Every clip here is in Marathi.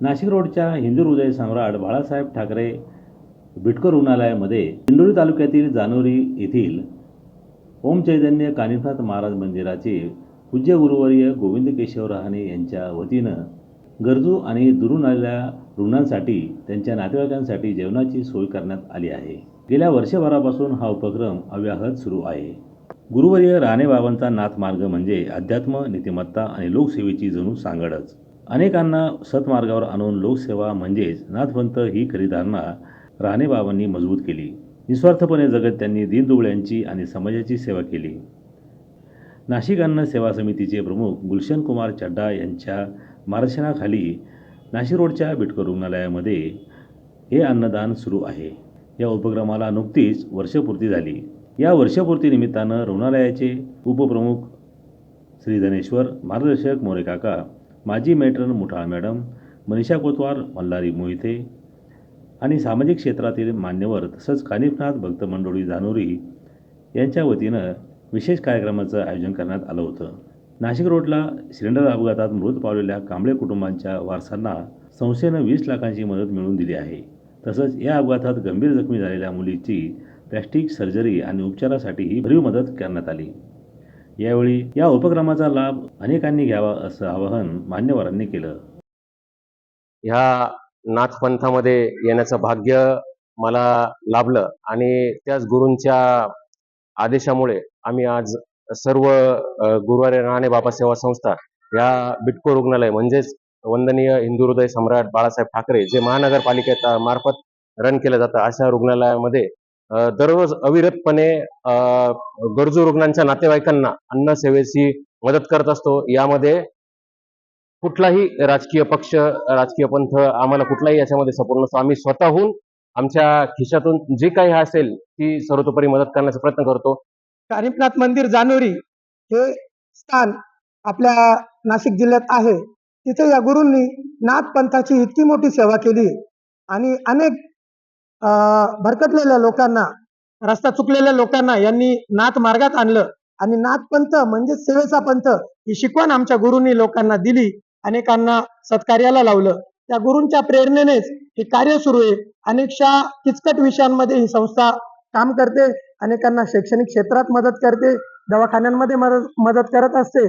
नाशिक रोडच्या हिंदू हृदय सम्राट बाळासाहेब ठाकरे बिटकर रुग्णालयामध्ये इंदोरी तालुक्यातील जानोरी येथील ओम चैतन्य कानिफनाथ महाराज मंदिराचे पूज्य गुरुवर्य गोविंद केशव रहाणे यांच्या वतीनं गरजू आणि दुरून आलेल्या रुग्णांसाठी त्यांच्या नातेवाईकांसाठी जेवणाची सोय करण्यात आली आहे. गेल्या वर्षभरापासून हा उपक्रम अव्याहत सुरू आहे. गुरुवर्य राणेबाबांचा नाथमार्ग म्हणजे अध्यात्म नीतिमत्ता आणि लोकसेवेची जणू सांगडच. अनेकांना सतमार्गावर आणून लोकसेवा म्हणजेच नाथपंथ ही खरी धारणा राणेबाबांनी मजबूत केली. निस्वार्थपणे जगत त्यांनी दीनदुबळ्यांची आणि समाजाची सेवा केली. नाशिक अन्न सेवा समितीचे प्रमुख गुलशन कुमार चड्डा यांच्या मार्गदर्शनाखाली नाशिक रोडच्या बिटकर रुग्णालयामध्ये हे अन्नदान सुरू आहे. या उपक्रमाला नुकतीच वर्षपूर्ती झाली. या वर्षपूर्तीनिमित्तानं रुग्णालयाचे उपप्रमुख श्री धनेश्वर मार्गदर्शक मोरेकाका माजी मेट्रन मुठाळ मॅडम मनीषा कोतवार मल्हारी मोहिते आणि सामाजिक क्षेत्रातील मान्यवर तसंच कानिफनाथ भक्त मंडोळी धानोरी यांच्या वतीनं विशेष कार्यक्रमाचं आयोजन करण्यात आलं होतं. नाशिक रोडला सिलेंडर अपघातात मृत पावलेल्या कांबळे कुटुंबांच्या वारसांना संस्थेनं वीस लाखांची मदत मिळवून दिली आहे. तसंच या अपघातात गंभीर जखमी झालेल्या मुलीची प्लॅस्टिक सर्जरी आणि उपचारासाठीही भरीव मदत करण्यात आली. यावेळी या उपक्रमाचा लाभ अनेकांनी घ्यावा असं आवाहन मान्यवरांनी केलं. ह्या नाथपंथामध्ये येण्याचं भाग्य मला लाभलं आणि त्याच गुरूंच्या आदेशामुळे आम्ही आज सर्व गुरुवारी राणे बाबा सेवा संस्था या बिटको रुग्णालय म्हणजेच वंदनीय हिंदू हृदय सम्राट बाळासाहेब ठाकरे जे महानगरपालिकेत मार्फत रन केलं जातं अशा रुग्णालयामध्ये दररोज अविरतपणे गरजू रुग्णांच्या नातेवाईकांना अन्न सेवेची मदत करत असतो. यामध्ये कुठलाही राजकीय पक्ष राजकीय पंथ आम्हाला कुठलाही याच्यामध्ये सपोर्ट नसतो. आम्ही स्वतःहून आमच्या खिशातून जे काही असेल ती सर्वतोपरी मदत करण्याचा प्रयत्न करतो. कानिफनाथ मंदिर जानोरी हे स्थान आपल्या नाशिक जिल्ह्यात आहे. तिथे या गुरूंनी नाथ पंथाची इतकी मोठी सेवा केली आणि अनेक भरकटलेल्या लोकांना रस्ता चुकलेल्या लोकांना यांनी नाथ मार्गात आणलं. आणि नाथ पंथ म्हणजे सेवेचा पंथ ही शिकवण आमच्या गुरुंनी लोकांना दिली अनेकांना सत्कार्याला लावलं. त्या गुरूंच्या प्रेरणेनेच हे कार्य सुरू आहे. अनेकशा किचकट विषयांमध्ये ही संस्था काम करते. अनेकांना शैक्षणिक क्षेत्रात मदत करते. दवाखान्यांमध्ये मदत मदत करत असते.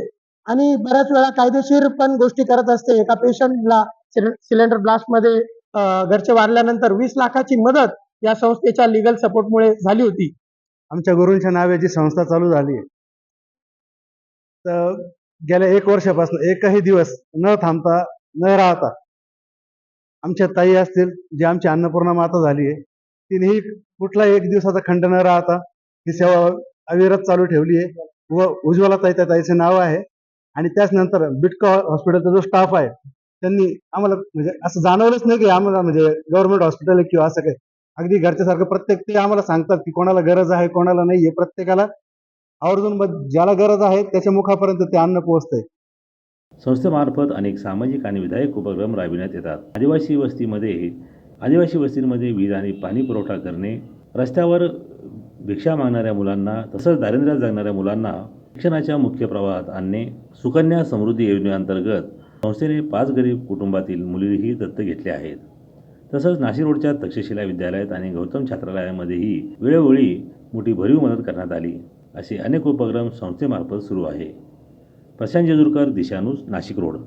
आणि बऱ्याच वेळा कायदेशीर पण गोष्टी करत असते. एका पेशंटला सिलेंडर ब्लास्टमध्ये घरचे वारल्यानंतर वीस लाखाची मदत या संस्थेच्या लिगल सपोर्टमुळे झाली होती. आमच्या गुरूंच्या नावे जी संस्था चालू झाली तर गेल्या एक वर्षापासून एकही दिवस न थांबता न राहता आमच्या ताई असतील जी आमची अन्नपूर्णा माता झाली आहे तिनेही कुठला एक दिवसाचा खंड न राहता ही सेवा अविरत चालू ठेवली आहे. व उज्ज्वला ताई त्या ताईचे नाव आहे. आणि त्याच नंतर बिटको हॉस्पिटलचा जो स्टाफ आहे त्यांनी आम्हाला म्हणजे असं जाणवलंच नाही की आम्हाला म्हणजे गव्हर्नमेंट हॉस्पिटल आहे किंवा असं काही. अगदी घरच्यासारखं प्रत्येक ते आम्हाला सांगतात की कोणाला गरज आहे कोणाला नाही आहे. प्रत्येकाला आवर्जून ज्याला गरज आहे त्याच्या मुखापर्यंत ते अन्न पोहोचतंय. संस्थेमार्फत अनेक सामाजिक आणि विधायक उपक्रम राबविण्यात येतात. आदिवासी वस्तीमध्ये आदिवासी वस्तींमध्ये वीज आणि पाणी पुरवठा करणे रस्त्यावर भिक्षा मागणाऱ्या मुलांना तसंच दारिद्र्यात जगणाऱ्या मुलांना शिक्षणाच्या मुख्य प्रवाहात आणणे सुकन्या समृद्धी योजनेअंतर्गत संस्थेने पाच गरीब कुटुंबातील मुलीही दत्तक घेतल्या आहेत. तसंच नाशिक रोडच्या तक्षशिला विद्यालयात आणि गौतम छात्रालयामध्येही वेळोवेळी मोठी भरीव मदत करण्यात आली असे अनेक उपक्रम संस्थेमार्फत सुरू आहे. प्रशांत जेजूरकर दिशानुस नाशिक रोड.